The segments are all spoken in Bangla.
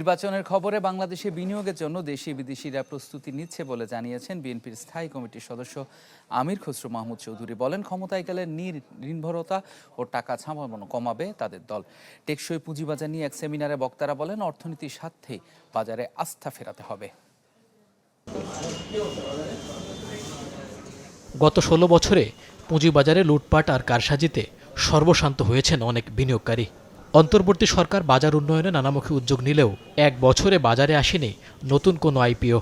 নির্বাচনের খবরে বাংলাদেশে বিনিয়োগের জন্য দেশি বিদেশিরা প্রস্তুতি নিচ্ছে বলে জানিয়েছেন বিএনপির স্থায়ী কমিটির সদস্য আমির খসরু মাহমুদ চৌধুরী। বলেন, ক্ষমতায় গেলে নির- ঋণভরতা ও টাকা ছাপানো কমাবে তাদের দল। টেকসই পুঁজিবাজার নিয়ে এক সেমিনারে বক্তারা বলেন, অর্থনীতির স্বার্থেই বাজারে আস্থা ফেরাতে হবে। গত ষোলো বছরে পুঁজিবাজারে লুটপাট আর কারসাজিতে সর্বশান্ত হয়েছেন অনেক বিনিয়োগকারী। অন্তর্বর্তী সরকার বাজার উন্নয়নে নানামুখী উদ্যোগ নিলেও এক বছরে বাজারে আসেনি নতুন কোনো আইপিও।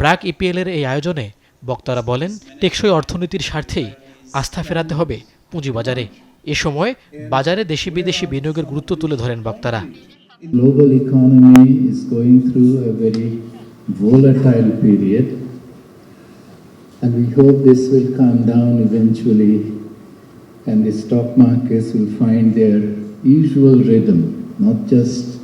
ব্র্যাক ইপিএলের এই আয়োজনে বক্তারা বলেন টেকসই অর্থনীতির স্বার্থেই আস্থা ফেরাতে হবে পুঁজিবাজারে। এ সময় বাজারে দেশি বিদেশি বিনিয়োগের গুরুত্ব তুলে ধরেন বক্তারা। Global economy is going through a very volatile period, and we hope this will calm down eventually, and the stock markets will find their usual rhythm, not just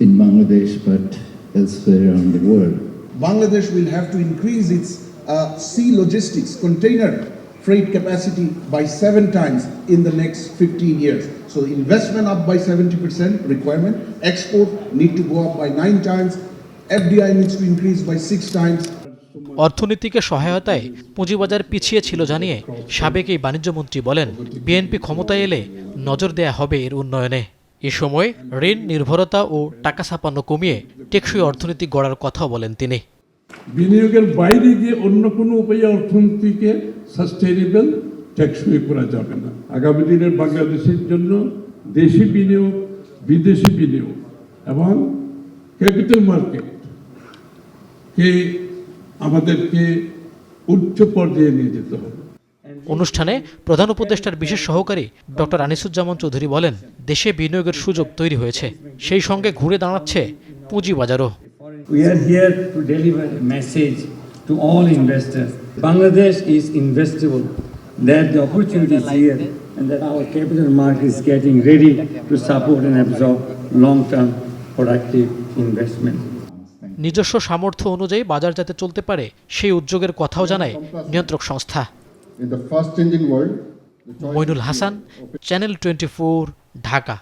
in Bangladesh but elsewhere around the world. Bangladesh will have to increase its uh, sea logistics container freight capacity by seven times in the next 15 years. So investment up by 70% requirement, export need to go up by nine times, FDI needs to increase by six times, অর্থনীতিকে সহায়তায় পুঁজিবাজার পিছিয়ে ছিল জানিয়ে সাবেক এই বাণিজ্যমন্ত্রী বলেন, বিএনপি ক্ষমতায় এলে নজর দেয়া হবে এর উন্নয়নে। এ সময় ঋণ নির্ভরতা ও টাকা ছাপানো কমিয়ে টেকসই অর্থনীতি গড়ার কথাও বলেন তিনি। বিনিয়োগের বাইরে গিয়ে অন্য কোনো উপায়ে অর্থনীতিকে সাস্টেনেবল টেকসই করা যাবে না। আগামী দিনের বাংলাদেশের জন্য দেশি বিনিয়োগ, বিদেশি বিনিয়োগ এবং ক্যাপিটাল মার্কেট কে আমাদেরকে উচ্চ পর্যায়ে নিয়ে যেতে হবে। অনুষ্ঠানে প্রধান উপদেষ্টার বিশেষ সহকারী ডক্টর আনিসুজ্জামান চৌধুরী বলেন দেশে বিনিয়োগের সুযোগ তৈরি হয়েছে। সেই সঙ্গে ঘুরে দাঁড়াচ্ছে পুঁজিবাজারও। বাংলাদেশ নিজস্ব সামর্থ্য অনুযায়ী বাজার যাতে চলতে পারে সেই উদ্যোগের কথাও জানায় নিয়ন্ত্রক সংস্থা। Moinul Hasan channel twenty Dhaka